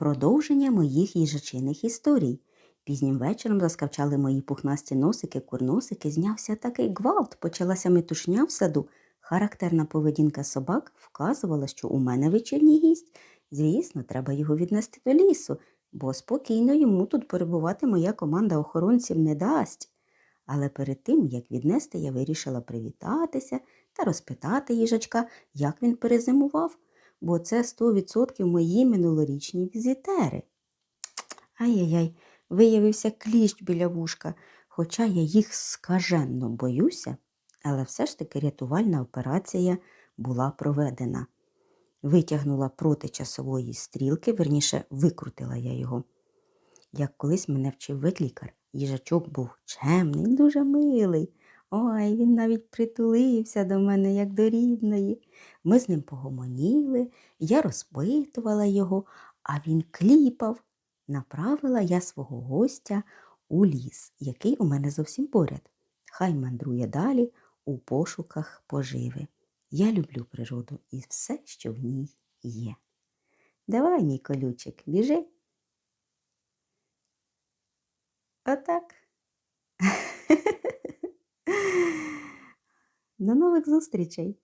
Продовження моїх їжачиних історій. Пізнім вечором заскавчали мої пухнасті носики, курносики, знявся такий гвалт, почалася метушня в саду. Характерна поведінка собак вказувала, що у мене вечірній гість. Звісно, треба його віднести до лісу, бо спокійно йому тут перебувати моя команда охоронців не дасть. Але перед тим, як віднести, я вирішила привітатися та розпитати їжачка, як він перезимував, бо це 100% мої минулорічні візитери. Ай-яй-яй, виявився кліщ біля вушка, хоча я їх скаженно боюся, але все ж таки рятувальна операція була проведена. Витягнула проти часової стрілки, верніше викрутила я його. Як колись мене вчив ветлікар, їжачок був чемний, дуже милий. Ой, він навіть притулився до мене, як до рідної. Ми з ним погомоніли, я розпитувала його, а він кліпав. Направила я свого гостя у ліс, який у мене зовсім поряд. Хай мандрує далі у пошуках поживи. Я люблю природу і все, що в ній є. Давай, мій колючик, біжи. Отак. До нових зустрічей!